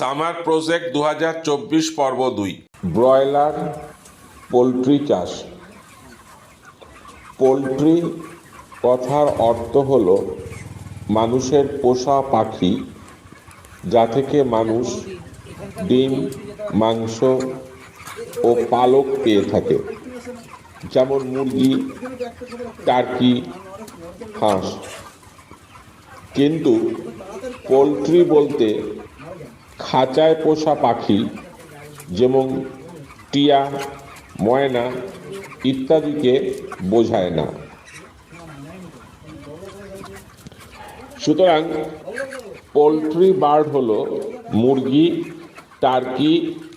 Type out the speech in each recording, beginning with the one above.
Summer project দু হাজার চব্বিশ পর্ব দুই। ব্রয়লার, পোলট্রি চাষ। পোলট্রি কথার অর্থ হল মানুষের পোষা পাখি, যা থেকে মানুষ ডিম, মাংস ও পালক পেয়ে থাকে। যেমন মুরগি, টার্কি, হাঁস। কিন্তু পোলট্রি বলতে খাঁচায় পোষা পাখি যেমন টিয়া, ময়না ইত্যাদিকে বোঝায় না। সুতরাং পোলট্রি বার্ড হল মুরগি, টার্কি,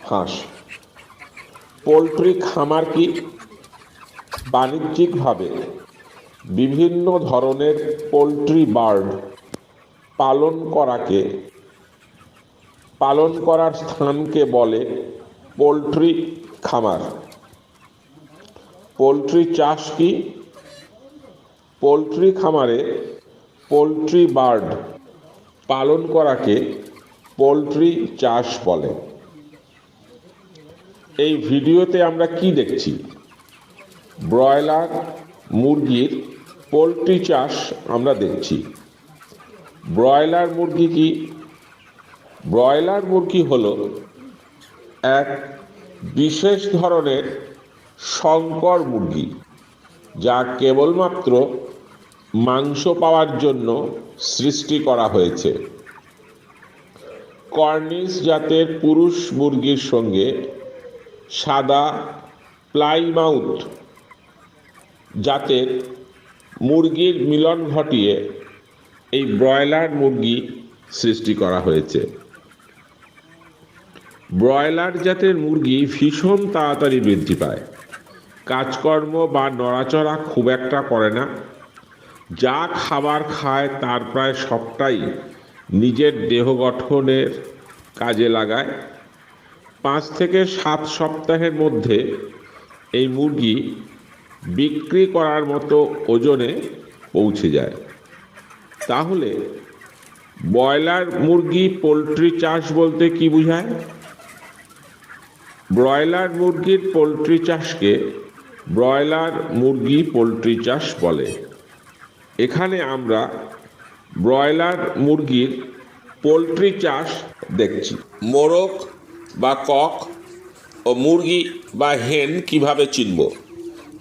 হাঁস। পোলট্রি খামার কি বাণিজ্যিকভাবে বিভিন্ন ধরনের পোলট্রি বার্ড পালন করাকে পালন করার স্থানকে বলে পোলট্রি খামার। পোলট্রি চাষ কি? পোলট্রি খামারে পোলট্রি বার্ড পালন করাকে পোলট্রি চাষ বলে। এই ভিডিওতে আমরা কি দেখছি? ব্রয়লার, মুরগির পোলট্রি চাষ আমরা দেখছি। ব্রয়লার মুরগি কি? ব্রয়লার মুরগি হল এক বিশেষ ধরনের সংকর মুরগি, যা কেবলমাত্র মাংস পাওয়ার জন্য সৃষ্টি করা হয়েছে। কর্নিস জাতের পুরুষ মুরগির সঙ্গে সাদা প্লাইমাউথ জাতের মুরগির মিলন ঘটিয়ে এই ব্রয়লার মুরগি সৃষ্টি করা হয়েছে। ব্রয়লার জাতের মুরগি ভীষণ তাড়াতাড়ি বৃদ্ধি পায়। কাজকর্ম বা নড়াচড়া খুব একটা করে না। যা খাবার খায় তার প্রায় সবটাই নিজের দেহ গঠনের কাজে লাগায়। পাঁচ থেকে সাত সপ্তাহের মধ্যে এই মুরগি বিক্রি করার মতো ওজনে পৌঁছে যায়। তাহলে ব্রয়লার মুরগি পোলট্রি চাষ বলতে কি বোঝায়? ব্রয়লার মুরগির পোলট্রি চাষকে ব্রয়লার মুরগি পোলট্রি চাষ বলে। এখানে আমরা ব্রয়লার মুরগির পোলট্রি চাষ দেখছি। মোরগ বা কক ও মুরগি বা হেন কীভাবে চিনব?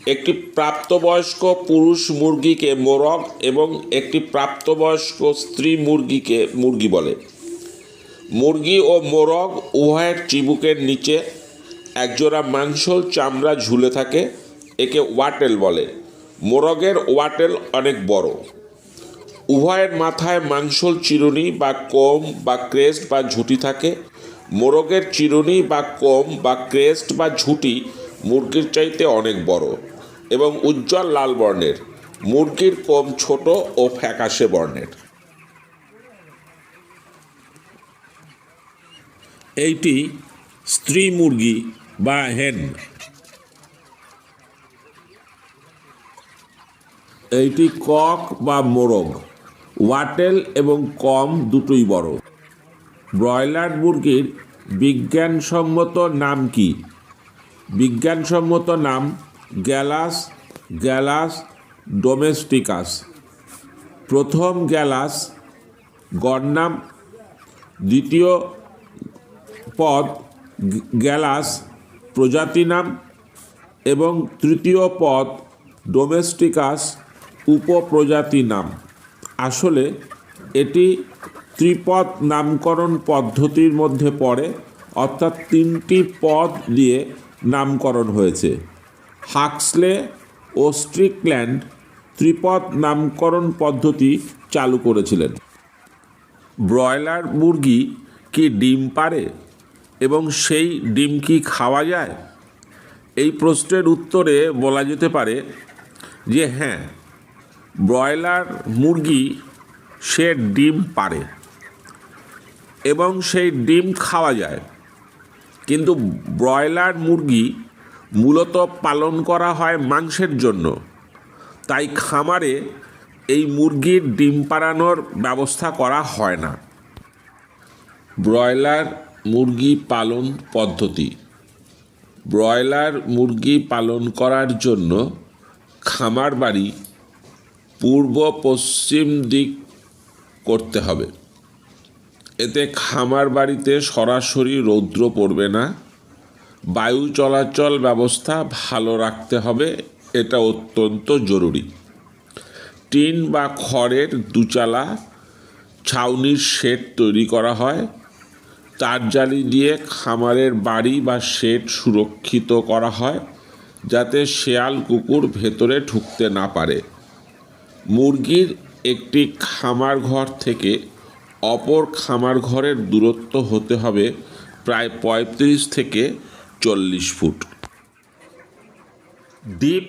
একটি প্রাপ্তবয়স্ক পুরুষ মুরগিকে মোরগ এবং একটি প্রাপ্তবয়স্ক স্ত্রী মুরগিকে মুরগি বলে। মুরগি ও মোরগ উভয়ের চিবুকের নিচে একজোড়া মাংসল চামড়া ঝুলে থাকে, একে ওয়াটেল বলে। মোরগের ওয়াটেল অনেক বড়। উভয়ের মাথায় মাংসল চিরুনি বা কোম বা ক্রেস্ট বা ঝুঁটি থাকে। মোরগের চিরুনি বা কোম বা ক্রেস্ট বা ঝুঁটি মুরগির চাইতে অনেক বড় এবং উজ্জ্বল লাল বর্ণের। মুরগির কোম ছোট ও ফ্যাকাশে বর্ণের। এইটি স্ত্রী মুরগি বা হেন এইটি কক বা মোরগ, ওয়াটেল এবং কম দুটোই বড়। ব্রয়লার মুরগির বিজ্ঞানসম্মত নাম কি? বিজ্ঞানসম্মত নাম গ্যালাস গ্যালাস ডোমেস্টিকাস। প্রথম গ্যালাস গড়নাম দ্বিতীয় পদ, গ্যালাস প্রজাতি নাম এবং তৃতীয় পদ ডোমেস্টিকাস উপপ্রজাতি নাম। আসলে এটি ত্রিপদ নামকরণ পদ্ধতির মধ্যে পড়ে, অর্থাৎ তিনটি পদ দিয়ে নামকরণ হয়েছে। হাক্সলে ও স্ট্রিকল্যান্ড ত্রিপদ নামকরণ পদ্ধতি চালু করেছিলেন। ব্রয়লার মুরগি কি ডিম পারে এবং সেই ডিম কি খাওয়া যায়? এই প্রশ্নের উত্তরে বলা যেতে পারে যে হ্যাঁ ব্রয়লার মুরগি সে ডিম পারে এবং সেই ডিম খাওয়া যায়। কিন্তু ব্রয়লার মুরগি মূলত পালন করা হয় মাংসের জন্য। তাই খামারে এই মুরগির ডিম পাড়ানোর ব্যবস্থা করা হয় না। ব্রয়লার মুরগি পালন পদ্ধতি। ব্রয়লার মুরগি পালন করার জন্য খামার বাড়ি পূর্ব পশ্চিম দিক করতে হবে। এতে খামার বাড়িতে সরাসরি রৌদ্র পড়বে না। বায়ু চলাচল ব্যবস্থা ভালো রাখতে হবে, এটা অত্যন্ত জরুরি। টিন বা খড়ের দুচালা, ছাউনির শেড তৈরি করা হয়। তার জালি দিয়ে খামারের বাড়ি বা শেড সুরক্ষিত করা হয়, যাতে শেয়াল কুকুর ভেতরে ঢুকতে না পারে। মুরগির একটি খামার ঘর থেকে অপর খামার ঘরের দূরত্ব হতে হবে প্রায় পঁয়ত্রিশ থেকে চল্লিশ ফুট। ডিপ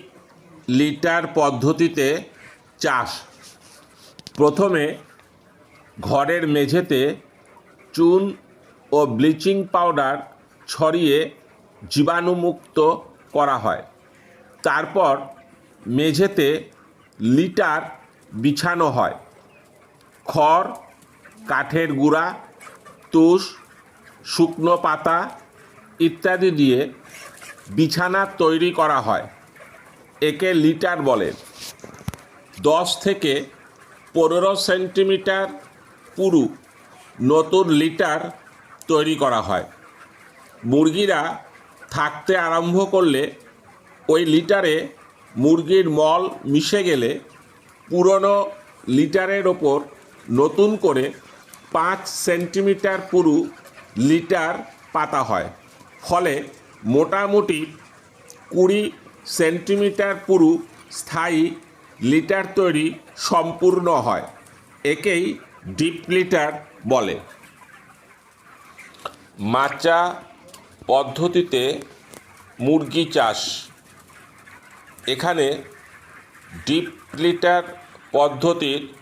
লিটার পদ্ধতিতে চাষ। প্রথমে ঘরের মেঝেতে চুন ও ব্লিচিং পাউডার ছড়িয়ে জীবাণুমুক্ত করা হয়। তারপর মেঝেতে লিটার বিছানো হয়। খড়, কাঠের গুঁড়া, তুষ, শুকনো পাতা ইত্যাদি দিয়ে বিছানা তৈরি করা হয়, একে লিটার বলে। দশ থেকে পনেরো সেন্টিমিটার পুরু নতুন লিটার তৈরি করা হয়। মুরগিরা থাকতে আরম্ভ করলে ওই লিটারে মুরগির মল মিশে গেলে পুরনো লিটারের ওপর নতুন করে পাঁচ সেন্টিমিটার পুরু লিটার পাতা হয়। ফলে মোটামুটি কুড়ি সেন্টিমিটার পুরু স্থায়ী লিটার তৈরি সম্পূর্ণ হয়। একেই ডিপ লিটার বলে। মাচা পদ্ধতিতে মুরগি চাষ। এখানে ডিপ লিটার পদ্ধতির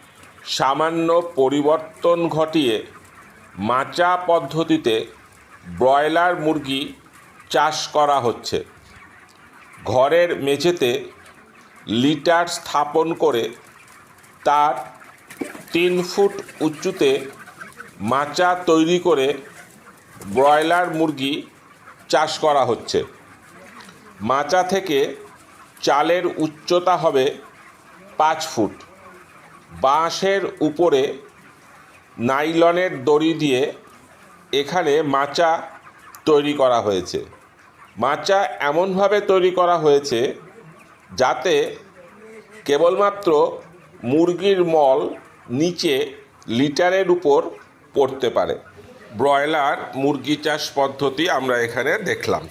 সামান্য পরিবর্তন ঘটিয়ে মাচা পদ্ধতিতে ব্রয়লার মুরগি চাষ করা হচ্ছে। ঘরের মেঝেতে লিটার স্থাপন করে তার তিন ফুট উঁচুতে মাচা তৈরি করে ব্রয়লার মুরগি চাষ করা হচ্ছে। মাচা থেকে চালের উচ্চতা হবে পাঁচ ফুট। বাঁশের উপরে নাইলনের দড়ি দিয়ে এখানে মাচা তৈরি করা হয়েছে। মাচা এমনভাবে তৈরি করা হয়েছে যাতে কেবলমাত্র মুরগির মল নিচে লিটারের উপর পড়তে পারে। ব্রয়লার মুরগি চাষ পদ্ধতি আমরা এখানে দেখলাম।